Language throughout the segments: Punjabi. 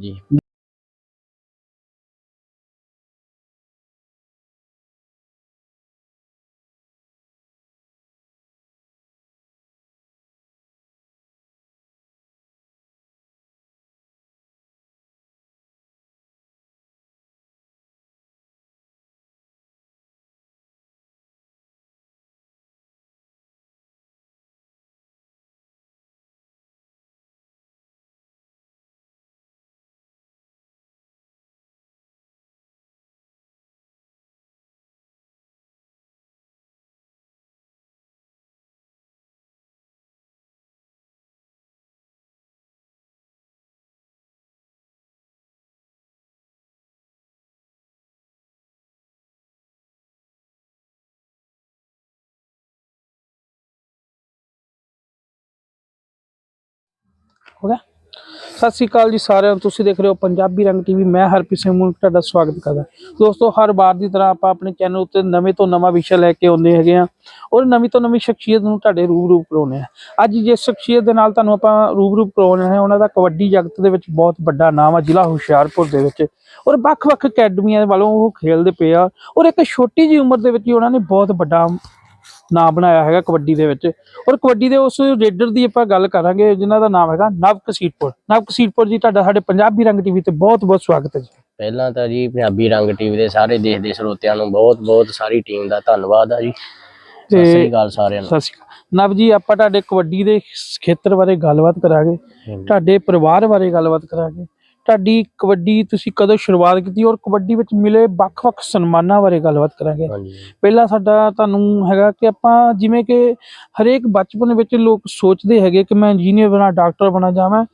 ਜੀ। ਹੋ ਗਿਆ। ਸਤਿ ਸ੍ਰੀ ਅਕਾਲ ਜੀ ਸਾਰਿਆਂ ਨੂੰ। ਤੁਸੀਂ ਦੇਖ ਰਹੇ ਹੋ ਪੰਜਾਬੀ ਰੰਗ ਟੀਵੀ। ਮੈਂ ਹਰਪ੍ਰੀਤ ਸਿੰਘ ਮੁਲਕ ਤੁਹਾਡਾ ਸਵਾਗਤ ਕਰਦਾ। ਦੋਸਤੋ, ਹਰ ਵਾਰ ਦੀ ਤਰ੍ਹਾਂ ਆਪਾਂ ਆਪਣੇ ਚੈਨਲ ਉੱਤੇ ਨਵੇਂ ਤੋਂ ਨਵਾਂ ਵਿਸ਼ਾ ਲੈ ਕੇ ਆਉਂਦੇ ਹੈਗੇ ਆ ਔਰ ਨਵੀਂ ਤੋਂ ਨਵੀਂ ਸ਼ਖਸੀਅਤ ਨੂੰ ਤੁਹਾਡੇ ਰੂਬਰੂ ਕਰਾਉਂਦੇ ਆ ਅੱਜ ਜਿਸ ਸ਼ਖਸੀਅਤ ਦੇ ਨਾਲ ਤੁਹਾਨੂੰ ਆਪਾਂ ਰੂਬਰੂ ਕਰਾਉਣੇ ਹੈ, ਉਹਨਾਂ ਦਾ ਕਬੱਡੀ ਜਗਤ ਦੇ ਵਿੱਚ ਬਹੁਤ ਵੱਡਾ ਨਾਮ ਆ, ਜ਼ਿਲ੍ਹਾ ਹੁਸ਼ਿਆਰਪੁਰ ਦੇ ਵਿੱਚ। ਔਰ ਵੱਖ-ਵੱਖ ਅਕੈਡਮੀਆਂ ਵੱਲੋਂ ਉਹ ਖੇਡਦੇ ਪਏ ਆ। ਔਰ ਇੱਕ ਛੋਟੀ ਜਿਹੀ ਉਮਰ ਦੇ ਵਿੱਚ ਹੀ ਉਹਨਾਂ ਨੇ ਬਹੁਤ ਵੱਡਾ ਨਾਮ ਬਣਾਇਆ ਹੈਗਾ ਕਬੱਡੀ ਦੇ ਵਿੱਚ। ਔਰ ਕਬੱਡੀ ਦੇ ਉਸ ਰੇਡਰ ਦੀ ਆਪਾਂ ਗੱਲ ਕਰਾਂਗੇ ਜਿਨ੍ਹਾਂ ਦਾ ਨਾਮ ਹੈਗਾ ਨਵ ਕਸੀਰਪੁਰ ਨਵ ਕਸੀਰਪੁਰ ਜੀ ਤੁਹਾਡਾ ਸਾਡੇ ਪੰਜਾਬੀ ਰੰਗ ਟੀਵੀ ਤੇ ਬਹੁਤ ਬਹੁਤ ਸਵਾਗਤ ਹੈ ਜੀ। ਪਹਿਲਾਂ ਤਾਂ ਜੀ ਪੰਜਾਬੀ ਰੰਗ ਟੀਵੀ ਦੇ ਸਾਰੇ ਦੇਸ਼ ਦੇ ਸਰੋਤਿਆਂ ਨੂੰ ਬਹੁਤ ਬਹੁਤ ਸਾਰੀ ਟੀਮ ਦਾ ਧੰਨਵਾਦ ਆ ਜੀ। ਸਤਿ ਤੇ- ਸ੍ਰੀ ਅਕਾਲ ਸਾਰਿਆਂ ਨੂੰ। ਸਤਿ ਸ਼੍ਰੀ ਅਕਾਲ। ਨਵ ਜੀ ਆਪਾਂ ਤੁਹਾਡੇ ਕਬੱਡੀ ਦੇ ਖੇਤਰ ਬਾਰੇ ਗੱਲਬਾਤ ਕਰਾਂਗੇ। ਤੁਹਾਡੇ ਪਰਿਵਾਰ ਬਾਰੇ ਗੱਲਬਾਤ ਕਰਾਂਗੇ। ਤੁਹਾਡੀ ਕਬੱਡੀ ਤੁਸੀਂ ਕਦੋਂ ਸ਼ੁਰੂਆਤ ਕੀਤੀ ਔਰ ਕਬੱਡੀ ਵਿੱਚ ਮਿਲੇ ਵੱਖ-ਵੱਖ ਸਨਮਾਨਾਂ ਬਾਰੇ ਗੱਲਬਾਤ ਕਰਾਂਗੇ। ਪਹਿਲਾ ਸਾਡਾ ਤੁਹਾਨੂੰ ਹੈਗਾ ਕਿ ਆਪਾਂ ਜਿਵੇਂ ਕਿ ਹਰੇਕ ਬਚਪਨ ਵਿੱਚ ਲੋਕ ਸੋਚਦੇ ਹੈਗੇ ਕਿ ਮੈਂ ਇੰਜੀਨੀਅਰ ਬਣਾ ਡਾਕਟਰ ਬਣਾ ਜਾਵਾਂ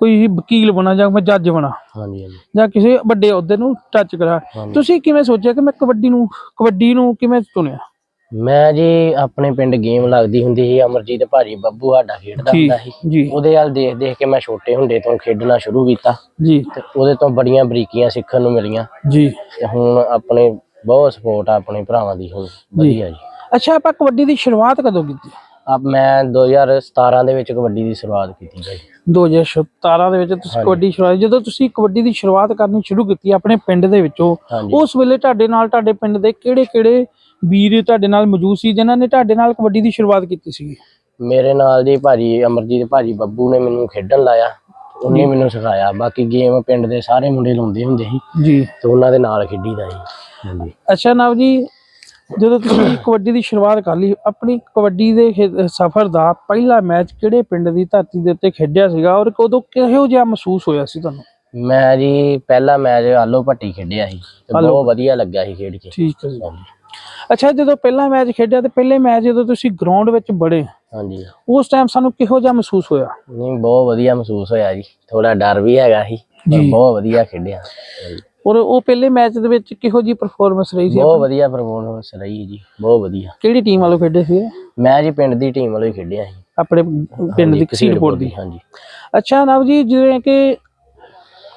ਕੋਈ ਵਕੀਲ ਬਣਾ ਜਾਂ ਮੈਂ ਜੱਜ ਬਣਾ ਹਾਂਜੀ ਹਾਂਜੀ। ਜਾਂ ਕਿਸੇ ਵੱਡੇ ਅਹੁਦੇ ਨੂੰ ਟੱਚ ਕਰਾਂ। ਤੁਸੀਂ ਕਿਵੇਂ ਸੋਚਿਆ ਕਿ ਮੈਂ ਕਬੱਡੀ ਨੂੰ ਕਬੱਡੀ ਨੂੰ ਕਿਵੇਂ ਚੁਣਿਆ? ਮੈਂ ਜੀ ਆਪਣੇ ਪਿੰਡ ਗੇਮ ਲੱਗਦੀ ਹੁੰਦੀ ਸੀ ਅਮਰਜੀਤ ਭਾਜੀ ਬੱਬੂ ਸਾਡਾ ਖੇਡਦਾ ਹੁੰਦਾ ਸੀ। ਉਹਦੇ ਵੱਲ ਦੇਖ ਦੇਖ ਕੇ ਮੈਂ ਛੋਟੇ ਹੁੰਦੇ ਤੋਂ ਖੇਡਣਾ ਸ਼ੁਰੂ ਕੀਤਾ। ਜੀ। ਤੇ ਉਹਦੇ ਤੋਂ ਬੜੀਆਂ ਬਰੀਕੀਆਂ ਸਿੱਖਣ ਨੂੰ ਮਿਲੀਆਂ। ਜੀ। ਤੇ ਹੁਣ ਆਪਣੇ ਬਹੁਤ ਸਪੋਰਟ ਆ ਆਪਣੇ ਭਰਾਵਾਂ ਦੀ ਹੁਣ ਵਧੀਆ ਜੀ। ਅੱਛਾ ਆਪਾਂ ਕਬੱਡੀ ਦੀ ਸ਼ੁਰੂਆਤ ਕਦੋਂ ਕੀਤੀ? ਅਬ ਮੈਂ 2017 ਦੇ ਵਿੱਚ ਕਬੱਡੀ ਦੀ ਸ਼ੁਰੂਆਤ ਕੀਤੀ ਜੀ 2017 ਦੇ ਵਿੱਚ ਤੁਸੀਂ ਕਬੱਡੀ ਸ਼ੁਰੂਆਤ ਜਦੋਂ ਤੁਸੀਂ ਕਬੱਡੀ ਦੀ ਸ਼ੁਰੂਆਤ ਕਰਨੀ ਸ਼ੁਰੂ ਕੀਤੀ ਆਪਣੇ ਪਿੰਡ ਦੇ ਵਿੱਚੋਂ ਉਸ ਵੇਲੇ ਤੁਹਾਡੇ ਨਾਲ ਤੁਹਾਡੇ ਪਿੰਡ ਦੇ ਕਿਹੜੇ ਕਿਹੜੇ ਵੀਰ ਤੁਹਾਡੇ ਨਾਲ ਮੌਜੂਦ ਸੀ ਜਿਨ੍ਹਾਂ ਨੇ ਤੁਹਾਡੇ ਨਾਲ ਕਬੱਡੀ ਦੀ ਸ਼ੁਰੂਆਤ ਕੀਤੀ ਸੀ ਮੇਰੇ ਨਾਲ ਜੀ ਭਾਜੀ ਅਮਰਜੀਤ ਭਾਜੀ ਬੱਬੂ ਨੇ ਮੈਨੂੰ ਖੇਡਣ ਲਾਇਆ। ਉਹਨੇ ਮੈਨੂੰ ਸਿਖਾਇਆ। ਬਾਕੀ ਗੇਮ ਪਿੰਡ ਦੇ ਸਾਰੇ ਮੁੰਡੇ ਲਾਉਂਦੇ ਹੁੰਦੇ ਸੀ। ਜੀ। ਤੇ ਉਹਨਾਂ ਦੇ ਨਾਲ ਖੇਡੀਦਾ ਸੀ। ਹਾਂਜੀ। ਅੱਛਾ ਨਵ ਜੀ ਜਦੋਂ ਤੁਸੀਂ ਕਬੱਡੀ ਦੀ ਸ਼ੁਰੂਆਤ ਕਰ ਲਈ ਆਪਣੀ ਕਬੱਡੀ ਦੇ ਸਫ਼ਰ ਦਾ ਪਹਿਲਾ ਮੈਚ ਕਿਹੜੇ ਪਿੰਡ ਦੀ ਧਰਤੀ ਦੇ ਉੱਤੇ ਖੇਡਿਆ ਸੀਗਾ ਔਰ ਉਦੋਂ ਕਿਹੋ ਜਿਹਾ ਮਹਿਸੂਸ ਹੋਇਆ ਸੀ ਤੁਹਾਨੂੰ? ਮੈਂ ਜੀ ਪਹਿਲਾ ਮੈਚ ਆਲੋ ਭੱਟੀ ਖੇਡਿਆ ਸੀ। ਬਹੁਤ ਵਧੀਆ ਲੱਗਾ ਸੀ ਖੇਡ ਕੇ। ਠੀਕ ਹੈ ਜੀ। ਅੱਛਾ ਜਦੋਂ ਪਹਿਲਾ ਮੈਚ ਖੇਡਿਆ ਤੇ ਪਹਿਲੇ ਮੈਚ ਜਦੋਂ ਤੁਸੀਂ ਗਰਾਊਂਡ ਵਿੱਚ ਬੜੇ ਹਾਂਜੀ। ਉਸ ਟਾਈਮ ਸਾਨੂੰ ਕਿਹੋ ਜਿਹਾ ਮਹਿਸੂਸ ਹੋਇਆ? ਨਹੀਂ ਬਹੁਤ ਵਧੀਆ ਮਹਿਸੂਸ ਹੋਇਆ ਜੀ। ਥੋੜਾ ਡਰ ਵੀ ਹੈਗਾ ਸੀ ਪਰ। ਬਹੁਤ ਵਧੀਆ ਖੇਡਿਆ। ਔਰ ਉਹ ਪਹਿਲੇ ਮੈਚ ਦੇ ਵਿੱਚ ਕਿਹੋ ਜੀ ਪਰਫਾਰਮੈਂਸ ਰਹੀ ਸੀ ਬਹੁਤ ਵਧੀਆ ਪਰਫਾਰਮੈਂਸ ਰਹੀ ਜੀ ਬਹੁਤ ਵਧੀਆ। ਕਿਹੜੀ ਟੀਮ ਵੱਲੋਂ ਖੇਡੇ ਸੀ ਮੈਂ ਜੀ ਪਿੰਡ ਦੀ ਟੀਮ ਵੱਲੋਂ ਹੀ ਖੇਡਿਆ ਸੀ। ਆਪਣੇ ਪਿੰਡ ਦੀ ਕਸੀਰਪੁਰ ਦੀ। ਹਾਂਜੀ। ਅੱਛਾ ਨਵ ਜੀ ਜਿਵੇਂ ਕਿ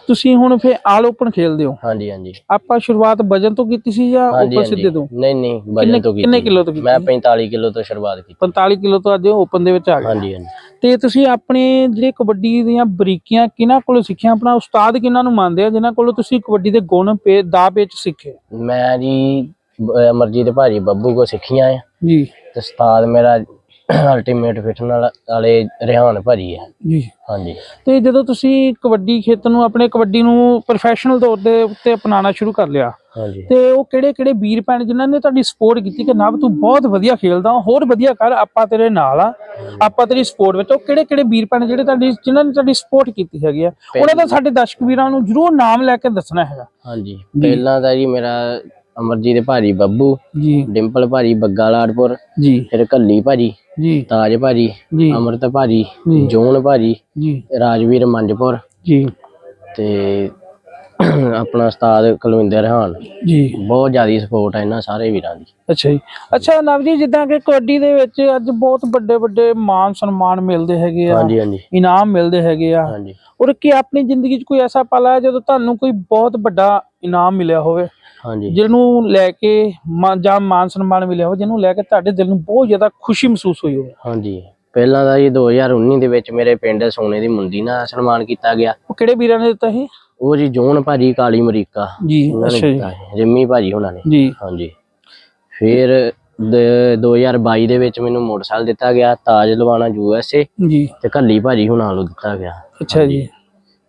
ਤੁਸੀਂ ਹੁਣ ਫੇ ਆਲ ਓਪਨ ਖੇਲਦੇ ਹੋ? ਹਾਂਜੀ ਹਾਂਜੀ। ਆਪਾਂ ਸ਼ੁਰੂਆਤ ਵਜਨ ਤੋਂ ਕੀਤੀ ਸੀ ਜਾਂ ਉੱਪਰ ਸਿੱਧੇ ਤੋਂ? ਨਹੀਂ ਨਹੀਂ ਵਜਨ ਤੋਂ ਕੀਤੀ। ਕਿੰਨੇ ਕਿੱਲੋ ਤੋਂ ਕੀਤੀ? ਮੈਂ 45 ਕਿਲੋ ਤੋਂ ਸ਼ੁਰੂਆਤ ਕੀਤੀ। 45 ਕਿਲੋ ਤੋਂ ਅੱਜ ਓਪਨ ਦੇ ਵਿੱਚ ਆ ਗਏ। ਹਾਂਜੀ ਹਾਂਜੀ। ਤੇ ਤੁਸੀਂ ਆਪਣੇ ਜਿਹੜੇ ਕਬੱਡੀ ਦੀਆਂ ਬਰੀਕੀਆਂ ਕਿਹਨਾਂ ਕੋਲੋਂ ਸਿੱਖੀਆਂ? ਆਪਣਾ ਉਸਤਾਦ ਕਿਹਨਾਂ ਨੂੰ ਮੰਨਦੇ ਆ ਜਿਨ੍ਹਾਂ ਕੋਲੋਂ ਤੁਸੀਂ ਕਬੱਡੀ ਦੇ ਗੁਣ ਪੇ ਦਾ ਪੇਚ ਸਿੱਖੇ? ਮੈਂ ਜੀ ਅਮਰਜੀਤ ਭਾਜੀ ਬੱਬੂ ਕੋ ਸਿੱਖੀਆਂ ਆ। ਜੀ। ਤੇ ਉਸਤਾਦ ਮੇਰਾ ਅਲਟੀਮੇਟ ਫਿਟਨੈਸ ਵਾਲੇ ਰਿਹਾਨ ਭਾਜੀ ਆ ਜੀ। ਹਾਂਜੀ। ਤੇ ਜਦੋਂ ਤੁਸੀਂ ਕਬੱਡੀ ਖੇਤਰ ਨੂੰ ਆਪਣੇ ਕਬੱਡੀ ਨੂੰ ਪ੍ਰੋਫੈਸ਼ਨਲ ਤੌਰ ਦੇ ਉੱਤੇ ਅਪਣਾਉਣਾ ਸ਼ੁਰੂ ਕਰ ਲਿਆ ਹਾਂਜੀ। ਤੇ ਉਹ ਕਿਹੜੇ ਕਿਹੜੇ ਵੀਰ ਭੈਣ ਜਿਨ੍ਹਾਂ ਨੇ ਤੁਹਾਡੀ ਸਪੋਰਟ ਕੀਤੀ ਕਿ ਨਵ ਤੂੰ ਬਹੁਤ ਵਧੀਆ ਖੇਲਦਾ ਹੋਰ ਵਧੀਆ ਕਰ ਆਪਾਂ ਤੇਰੇ ਨਾਲ ਆ ਆਪਾਂ ਤੇਰੀ ਸਪੋਰਟ ਵਿੱਚ ਉਹ ਕਿਹੜੇ ਕਿਹੜੇ ਵੀਰ ਭੈਣ ਜਿਹੜੇ ਤੁਹਾਡੀ ਜਿਨ੍ਹਾਂ ਨੇ ਤੁਹਾਡੀ ਸਪੋਰਟ ਕੀਤੀ ਹੈਗੀ ਆ ਉਹਨਾਂ ਦਾ ਸਾਡੇ ਦਰਸ਼ਕ ਵੀਰਾਂ ਨੂੰ ਜਰੂਰ ਨਾਮ ਲੈ ਕੇ ਦੱਸਣਾ ਹੈਗਾ। ਹਾਂਜੀ। ਪਹਿਲਾਂ ਤਾਂ ਜੀ ਮੇਰਾ ਅਮਰਜੀਤ ਭਾਜੀ ਬੱਬੂ ਜੀ। ਡਿੰਪਲ ਭਾਜੀ ਬੱਗਾ ਲਾੜਪੁਰ ਜੀ। ਫਿਰ ਕੱਲੀ ਭਾਜੀ ਜੀ। ਤਾਜ ਭਾਜੀ ਜੀ। ਅਮਰਤ ਭਾਜੀ। ਜੋਨ ਭਾਜੀ ਜੀ। ਰਾਜਵੀਰ ਮੰਜਪੁਰ ਜੀ। ਤੇ ਆਪਣਾ ਉਸਤਾਦ ਕੁਲਵਿੰਦਰ ਰਿਹਾਨ। ਜੀ। ਬਹੁਤ ਜ਼ਿਆਦੀ ਸਪੋਰਟ ਹੈ ਇਹਨਾਂ ਸਾਰੇ ਵੀਰਾਂ ਦੀ। ਅੱਛਾ ਜੀ। ਅੱਛਾ ਨਵ ਜੀ ਜਿੱਦਾਂ ਕਿ ਕਬੱਡੀ ਦੇ ਵਿੱਚ ਅੱਜ ਬਹੁਤ ਵੱਡੇ ਵੱਡੇ ਮਾਨ ਸਨਮਾਨ ਮਿਲਦੇ ਹੈਗੇ ਆ। ਹਾਂਜੀ ਹਾਂਜੀ। ਇਨਾਮ ਮਿਲਦੇ ਹੈਗੇ ਆ। ਹਾਂਜੀ। ਔਰ ਕੀ ਆਪਣੀ ਜ਼ਿੰਦਗੀ 'ਚ ਕੋਈ ਐਸਾ ਪਲ ਆਇਆ ਜਦੋਂ ਤੁਹਾਨੂੰ ਕੋਈ ਬਹੁਤ ਵੱਡਾ ਇਨਾਮ ਮਿਲਿਆ ਹੋਵੇ ਹਾਂਜੀ। ਜਿਹਨੂੰ ਲੈ ਕੇ ਮਾਨ- ਜਾਂ ਮਾਨ ਸਨਮਾਨ ਮਿਲਿਆ ਹੋਵੇ ਜਿਹਨੂੰ ਲੈ ਕੇ ਤੁਹਾਡੇ ਦਿਲ ਨੂੰ ਬਹੁਤ ਜ਼ਿਆਦਾ ਖੁਸ਼ੀ ਮਹਿਸੂਸ ਹੋਈ ਹੋਵੇ। ਹਾਂਜੀ। ਪਹਿਲਾਂ ਦਾ ਜੀ 2019 ਦੇ ਵਿੱਚ ਮੇਰੇ ਪਿੰਡ ਸੋਨੇ ਦੀ ਮੁੰਦੀ ਨਾਲ ਸਨਮਾਨ ਕੀਤਾ ਗਿਆ। ਉਹ ਕਿਹੜੇ ਵੀਰਾਂ ਨੇ ਦਿੱਤਾ ਇਹ ਉਹ ਜੀ ਜੋਨ ਭਾਜੀ ਕਾਲੀ ਅਮਰੀਕਾ। ਜੀ ਉਹਨਾਂ ਨੇ ਅੱਛਾ ਜੀ। ਦਿੱਤਾ ਸੀ, ਜਿੰਮੀ ਭਾਜੀ ਉਹਨਾਂ ਨੇ। ਜੀ। ਹਾਂਜੀ। ਫਿਰ ਦ- 2022 ਦੇ ਵਿੱਚ ਮੈਨੂੰ ਮੋਟਰਸਾਈਕਲ ਦਿੱਤਾ ਗਿਆ ਤਾਜ ਲਵਾਣਾ ਯੂਐਸਏ ਜੀ। ਤੇ ਕੱਲੀ ਭਾਜੀ ਹੁਣਾਂ ਵੱਲੋਂ ਦਿੱਤਾ ਗਿਆ। ਅੱਛਾ ਜੀ।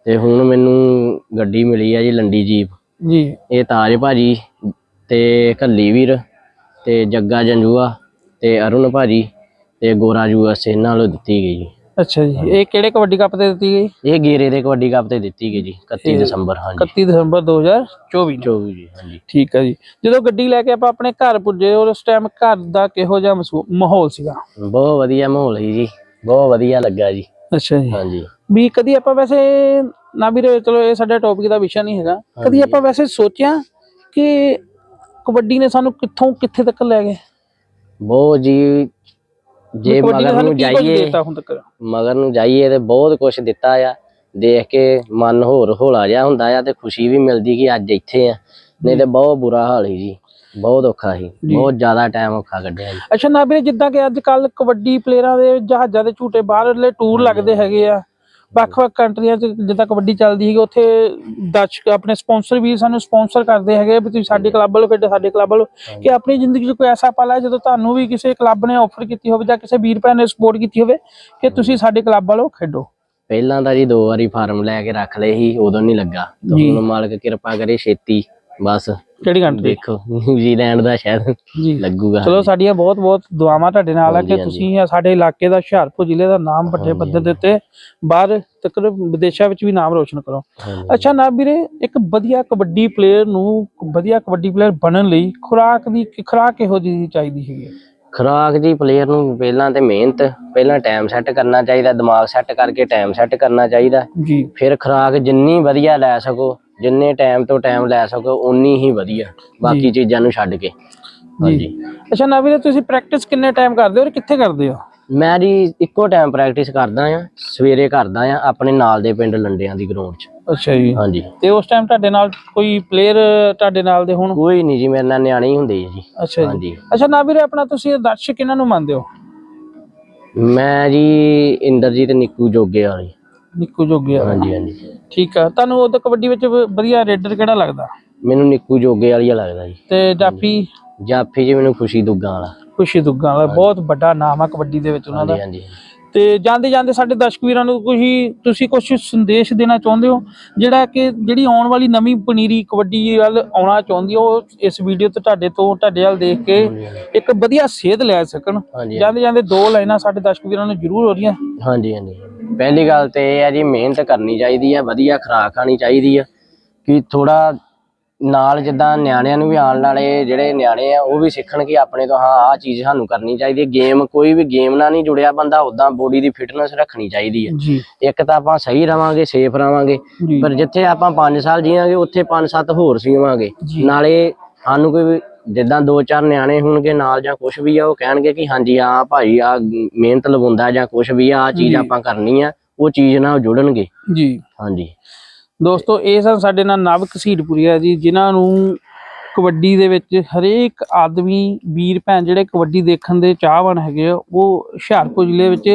ਤੇ ਹੁਣ ਮੈਨੂੰ ਗੱਡੀ ਮਿਲੀ ਆ ਜੀ ਲੰਡੀ ਜੀਪ। ਜੀ। ਇਹ ਤਾਜ ਭਾਜੀ ਤੇ ਕੱਲੀ ਵੀਰ ਤੇ ਜੱਗਾ ਜੰਜੂਆ ਤੇ ਅਰੁਣ ਭਾਜੀ ਤੇ ਗੋਰਾ ਯੂਐਸਏ ਇਹਨਾਂ ਵੱਲੋਂ ਦਿੱਤੀ ਗਈ ਜੀ। ਅੱਛਾ ਜੀ। ਇਹ ਕਿਹੜੇ ਕਬੱਡੀ ਕੱਪ ਤੇ ਦਿੱਤੀ ਗਈ? ਇਹ ਗੇਰੇ ਦੇ ਕਬੱਡੀ ਕੱਪ ਤੇ ਦਿੱਤੀ ਗਈ ਜੀ 31 ਦਸੰਬਰ ਹਾਂਜੀ। 31 ਦਸੰਬਰ 2024 ਨੂੰ। 24 ਜੀ ਹਾਂਜੀ। ਠੀਕ ਹੈ ਜੀ। ਜਦੋਂ ਗੱਡੀ ਲੈ ਕੇ ਆਪਾਂ ਆਪਣੇ ਘਰ ਪੁੱਜੇ ਉਸ ਟਾਈਮ ਘਰ ਦਾ ਕਿਹੋ ਜਿਹਾ ਮਾਹੌਲ ਸੀਗਾ? ਬਹੁਤ ਵਧੀਆ ਮਾਹੌਲ ਸੀ ਜੀ ਬਹੁਤ ਵਧੀਆ ਲੱਗਾ ਜੀ। ਅੱਛਾ ਜੀ। ਹਾਂਜੀ। ਵੀ ਕਦੀ ਆਪਾਂ ਵੈਸੇ ਨਾ ਵੀਰੇ ਚਲੋ ਇਹ ਸਾਡਾ ਟੌਪਿਕ ਦਾ ਵਿਸ਼ਾ ਨਹੀਂ ਹੈਗਾ। ਕਦੀ ਆਪਾਂ ਵੈਸੇ ਸੋਚਿਆ ਕਿ ਕਬੱਡੀ ਨੇ ਸਾਨੂੰ ਕਿੱਥੋਂ ਕਿੱਥੇ ਤੱਕ ਲੈ ਗਏ? ਬਹੁਤ ਜੀ ਜੇ ਮਗਰ ਨੂੰ ਜਾਈਏ ਮਗਰ ਨੂੰ ਜਾਈਏ ਤੇ ਬਹੁਤ ਕੁਝ ਦਿੱਤਾ ਆ। ਦੇਖ ਕੇ ਮਨ ਹੋਰ ਹੌਲਾ ਜਿਹਾ ਹੁੰਦਾ ਆ ਤੇ ਖੁਸ਼ੀ ਵੀ ਮਿਲਦੀ ਕਿ ਅੱਜ ਇੱਥੇ ਆ। ਨਹੀਂ ਤੇ ਬਹੁਤ ਬੁਰਾ ਹਾਲ ਸੀ ਜੀ। ਬਹੁਤ ਔਖਾ ਸੀ। ਬਹੁਤ ਜ਼ਿਆਦਾ ਟਾਈਮ ਔਖਾ ਕੱਢਿਆ ਜੀ। ਅੱਛਾ ਨਾ ਵੀਰੇ ਜਿੱਦਾਂ ਕਿ ਅੱਜ ਕੱਲ ਕਬੱਡੀ ਪਲੇਅਰਾਂ ਦੇ ਜਹਾਜ਼ਾਂ ਦੇ ਝੂਟੇ ਬਾਹਰਲੇ ਟੂਰ ਲੱਗਦੇ ਹੈਗੇ ਆ। ਵੱਖ-ਵੱਖ ਕੰਟਰੀਆਂ 'ਚ ਜਿੱਦਾਂ ਕਬੱਡੀ ਚੱਲਦੀ ਹੈਗੀ ਉੱਥੇ ਦਰਸ਼ਕ ਆਪਣੇ ਸਪਾਂਸਰ ਵੀ ਸਾਨੂੰ ਸਪਾਂਸਰ ਕਰਦੇ ਹੈਗੇ ਵੀ ਤੁਸੀਂ ਸਾਡੇ ਕਲੱਬ ਵੱਲੋਂ ਖੇਡੋ ਸਾਡੇ ਕਲੱਬ ਵੱਲੋਂ। ਕਿ ਆਪਣੀ ਜ਼ਿੰਦਗੀ 'ਚ ਕੋਈ ਐਸਾ ਪਲ ਹੈ ਜਦੋਂ ਤੁਹਾਨੂੰ ਵੀ ਕਿਸੇ ਕਲੱਬ ਨੇ ਆਫਰ ਕੀਤੀ ਹੋਵੇ ਜਾਂ ਕਿਸੇ ਵੀਰ ਭੈਣ ਨੇ ਸਪੋਰਟ ਕੀਤੀ ਹੋਵੇ ਕਿ ਤੁਸੀਂ ਸਾਡੇ ਕਲੱਬ ਵੱਲੋਂ ਖੇਡੋ? ਪਹਿਲਾਂ ਤਾਂ ਜੀ ਦੋ ਵਾਰੀ ਫਾਰਮ ਲੈ ਕੇ ਰੱਖ ਲਏ ਸੀ ਉਦੋਂ ਨਹੀਂ ਲੱਗਾ। ਤੇ ਜੀ। ਹੁਣ ਮਾਲਕ ਕਿਰਪਾ ਕਰੇ ਛੇਤੀ ਬਸ। ਕਿਹੜੀ ਕੰਟਰੀ ਦੇਖੋ ਨਿਊਜ਼ੀਲੈਂਡ ਦਾ ਸ਼ਾਇਦ ਜੀ ਲੱਗੂਗਾ ਚਲੋ ਸਾਡੀਆਂ ਬਹੁਤ ਬਹੁਤ ਦੁਆਵਾਂ ਤੁਹਾਡੇ ਨਾਲ ਆ ਕਿ। ਤੁਸੀਂ ਸਾਡੇ ਇਲਾਕੇ ਦਾ ਹੁਸ਼ਿਆਰਪੁਰ ਜ਼ਿਲ੍ਹੇ ਦਾ ਨਾਮ ਵੱਡੇ ਪੱਧਰ ਦੇ ਉੱਤੇ ਬਾਹਰ ਤੱਕ ਵਿਦੇਸ਼ਾਂ ਵਿੱਚ ਵੀ ਨਾਮ ਰੋਸ਼ਨ ਕਰੋ। ਅੱਛਾ ਨਾ ਵੀਰੇ ਇੱਕ ਵਧੀਆ ਕਬੱਡੀ ਪਲੇਅਰ ਨੂੰ ਵਧੀਆ ਕਬੱਡੀ ਪਲੇਅਰ ਬਣਨ ਲਈ ਖੁਰਾਕ ਦੀ ਖੁਰਾਕ ਕਿਹੋ ਜਿਹੀ ਚਾਹੀਦੀ ਹੈਗੀ? ਖੁਰਾਕ ਜੀ ਪਲੇਅਰ ਨੂੰ ਪਹਿਲਾਂ ਤੇ ਮਿਹਨਤ ਪਹਿਲਾਂ ਟਾਈਮ ਸੈੱਟ ਕਰਨਾ ਚਾਹੀਦਾ ਦਿਮਾਗ ਸੈੱਟ ਕਰਕੇ ਟਾਈਮ ਸੈੱਟ ਕਰਨਾ ਚਾਹੀਦਾ। ਜੀ। ਫਿਰ ਖੁਰਾਕ ਜਿੰਨੀ ਵਧੀਆ ਲੈ ਸਕੋ ਜਿੰਨੇ ਟਾਈਮ ਤੋਂ ਟਾਈਮ ਲੈ ਸਕੋ ਉਨੀ ਹੀ ਵਧੀਆ। ਬਾਕੀ ਚੀਜ਼ਾਂ ਨੂੰ ਛੱਡ ਕੇ। ਹਾਂਜੀ। ਅੱਛਾ ਨਾ ਵੀਰੇ ਤੁਸੀਂ ਪ੍ਰੈਕਟਿਸ ਕਿੰਨੇ ਟਾਈਮ ਕਰਦੇ ਹੋ ਔਰ ਕਿੱਥੇ ਕਰਦੇ ਹੋ? ਮੈਂ ਜੀ ਇੱਕੋ ਟਾਈਮ ਪ੍ਰੈਕਟਿਸ ਕਰਦਾ ਆ ਸਵੇਰੇ ਕਰਦਾ ਆ ਆਪਣੇ ਨਾਲ ਦੇ ਪਿੰਡ ਲੰਡਿਆਂ ਦੀ ਗਰਾਊਂਡ 'ਚ। ਅੱਛਾ ਜੀ। ਹਾਂਜੀ। ਤੇ ਉਸ ਟਾਈਮ ਤੁਹਾਡੇ ਨਾਲ ਕੋਈ ਪਲੇਅਰ ਤੁਹਾਡੇ ਨਾਲ ਦੇ ਹੋਣ? ਕੋਈ ਨਹੀਂ ਜੀ ਮੇਰੇ ਨਾਲ ਨਿਆਣੇ ਹੀ ਹੁੰਦੇ ਜੀ। ਅੱਛਾ ਜੀ। ਅੱਛਾ ਨਾ ਵੀਰੇ ਆਪਣਾ ਤੁਸੀਂ ਦਰਸ਼ਕ ਕਿਹਨਾਂ ਨੂੰ ਮੰਨਦੇ ਹੋ? ਮੈਂ ਜੀ ਇੰਦਰਜੀਤ ਨਿੱਕੂ ਜੋਗੇ ਵਾਲੀ। ਨਿੱਕੂ ਜੋਗਿਆ ਹਾਂਜੀ ਹਾਂਜੀ। ਠੀਕ ਆ। ਤੁਹਾਨੂੰ ਉਹ ਕਬੱਡੀ ਵਿੱਚ ਵਧੀਆ ਰੇਡਰ ਕਿਹੜਾ ਲੱਗਦਾ? ਮੈਨੂੰ ਨਿੱਕੂ ਜੋਗੇ ਵਾਲੀ ਲੱਗਦਾ ਜੀ। ਤੇ ਜਾਫੀ? ਜਾਫੀ ਜੀ ਮੈਨੂੰ ਖੁਸ਼ੀ ਦੁੱਗਾ ਵਾਲਾ। ਖੁਸ਼ੀ ਦੁੱਗਾ ਵਾਲਾ ਬਹੁਤ ਵੱਡਾ ਨਾਮ ਆ ਕਬੱਡੀ ਦੇ ਵਿੱਚ ਉਹਨਾਂ ਦਾ। ਹਾਂਜੀ ਹਾਂਜੀ। ਤੇ ਜਾਂਦੇ ਜਾਂਦੇ ਸਾਡੇ ਦਰਸ਼ਕ ਵੀਰਾਂ ਨੂੰ ਕੋਈ ਤੁਸੀਂ ਕੁਝ ਸੰਦੇਸ਼ ਦੇਣਾ ਚਾਹੁੰਦੇ ਹੋ? ਜਿਹੜਾ ਕਿ ਜਿਹੜੀ ਆਉਣ ਵਾਲੀ ਨਵੀਂ ਪਨੀਰੀ ਕਬੱਡੀ ਵੱਲ ਆਉਣਾ ਚਾਹੁੰਦੀ ਹੈ ਉਹ ਇਸ ਵੀਡੀਓ ਤੇ ਤੁਹਾਡੇ ਤੋਂ ਤੁਹਾਡੇ ਵੱਲ ਦੇਖ ਕੇ ਇੱਕ ਵਧੀਆ ਸੇਧ ਲੈ ਸਕਣ। ਜਾਂਦੇ ਜਾਂਦੇ ਦੋ ਲਾਈਨਾਂ ਸਾਡੇ ਦਰਸ਼ਕ ਵੀਰਾਂ ਨੂੰ ਜ਼ਰੂਰ ਹੋ ਰਹੀਆਂ। ਹਾਂਜੀ ਹਾਂਜੀ। ਪਹਿਲੀ ਗੱਲ ਤੇ ਇਹ ਹੈ ਜੀ ਮਿਹਨਤ ਕਰਨੀ ਚਾਹੀਦੀ ਹੈ ਵਧੀਆ ਖੁਰਾਕ ਖਾਣੀ ਚਾਹੀਦੀ ਹੈ। ਕਿ ਥੋੜਾ ਨਾਲ ਜਿੱਦਾਂ ਨਿਆਣਿਆਂ ਨੂੰ ਵੀ ਆਉਣ ਵਾਲੇ ਜਿਹੜੇ ਨਿਆਣੇ ਆ ਉਹ ਵੀ ਸਿੱਖਣ ਕਿ ਆਪਣੇ ਤੋਂ ਹਾਂ ਆਹ ਚੀਜ਼ ਸਾਨੂੰ ਕਰਨੀ ਚਾਹੀਦੀ ਹੈ। ਗੇਮ ਕੋਈ ਵੀ ਗੇਮ ਨਾਲ ਨਹੀਂ ਜੁੜਿਆ ਬੰਦਾ ਉਦਾਂ ਬੋਡੀ ਦੀ ਫਿਟਨੈਸ ਰੱਖਣੀ ਚਾਹੀਦੀ ਹੈ। ਇੱਕ ਤਾਂ ਆਪਾਂ ਸਹੀ ਰਵਾਂਗੇ ਸੇਫ ਰਵਾਂਗੇ ਪਰ ਜਿੱਥੇ ਆਪਾਂ 5 ਸਾਲ ਜੀਵਾਂਗੇ ਉੱਥੇ 5-7 ਹੋਰ ਸੀਵਾਂਗੇ। ਨਾਲੇ ਸਾਨੂੰ ਕੋਈ ਵੀ ਜਿੱਦਾਂ ਦੋ ਚਾਰ ਨਿਆਣੇ ਹੋਣਗੇ ਨਾਲ ਜਾਂ ਕੁਝ ਵੀ ਆ ਉਹ ਕਹਿਣਗੇ ਕਿ ਹਾਂਜੀ ਆ ਭਾਈ ਆ ਮਿਹਨਤ ਲਵਾਉਂਦਾ ਜਾਂ ਕੁਝ ਵੀ ਆ ਚੀਜ਼। ਆਪਾਂ ਕਰਨੀ ਆ ਉਹ ਚੀਜ਼ ਨਾਲ ਜੁੜਨਗੇ। ਜੀ। ਹਾਂਜੀ। ਦੋਸਤੋ ਇਹ ਸਨ ਸਾਡੇ ਨਾਲ ਨਵ ਘਸੀਟਪੁਰੀਆ ਜੀ ਜਿਨ੍ਹਾਂ ਨੂੰ ਕਬੱਡੀ ਦੇ ਵਿੱਚ ਹਰੇਕ ਆਦਮੀ ਵੀਰ ਭੈਣ ਜਿਹੜੇ ਕਬੱਡੀ ਦੇਖਣ ਦੇ ਚਾਹਵਾਨ ਹੈਗੇ ਆ, ਉਹ ਹੁਸ਼ਿਆਰਪੁਰ ਜ਼ਿਲ੍ਹੇ ਵਿੱਚ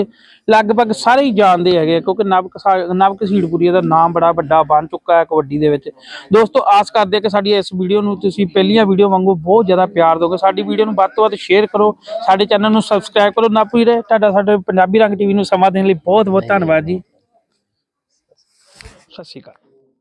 ਲਗਭਗ ਸਾਰੇ ਹੀ ਜਾਣਦੇ ਹੈਗੇ ਕਿਉਂਕਿ ਨਵ ਨਵ ਘਸੀਟਪੁਰੀਆ ਦਾ ਨਾਮ ਬੜਾ ਵੱਡਾ ਬਣ ਚੁੱਕਾ ਹੈ ਕਬੱਡੀ ਦੇ ਵਿੱਚ। ਦੋਸਤੋ ਆਸ ਕਰਦੇ ਕਿ ਸਾਡੀ ਇਸ ਵੀਡੀਓ ਨੂੰ ਤੁਸੀਂ ਪਹਿਲੀਆਂ ਵੀਡੀਓ ਵਾਂਗੂ ਬਹੁਤ ਜ਼ਿਆਦਾ ਪਿਆਰ ਦਿਓਗੇ। ਸਾਡੀ ਵੀਡੀਓ ਨੂੰ ਵੱਧ ਤੋਂ ਵੱਧ ਸ਼ੇਅਰ ਕਰੋ ਸਾਡੇ ਚੈਨਲ ਨੂੰ ਸਬਸਕ੍ਰਾਈਬ ਕਰੋ। ਨਾ ਭੁੱਲੋ ਤੁਹਾਡਾ ਸਾਡੇ ਪੰਜਾਬੀ ਰੰਗ ਟੀਵੀ ਨੂੰ ਸਮਾਂ ਦੇਣ ਲਈ ਬਹੁਤ ਬਹੁਤ ਧੰਨਵਾਦ ਜੀ। ਸਤਿ ਸ਼੍ਰੀ ਅਕਾਲ।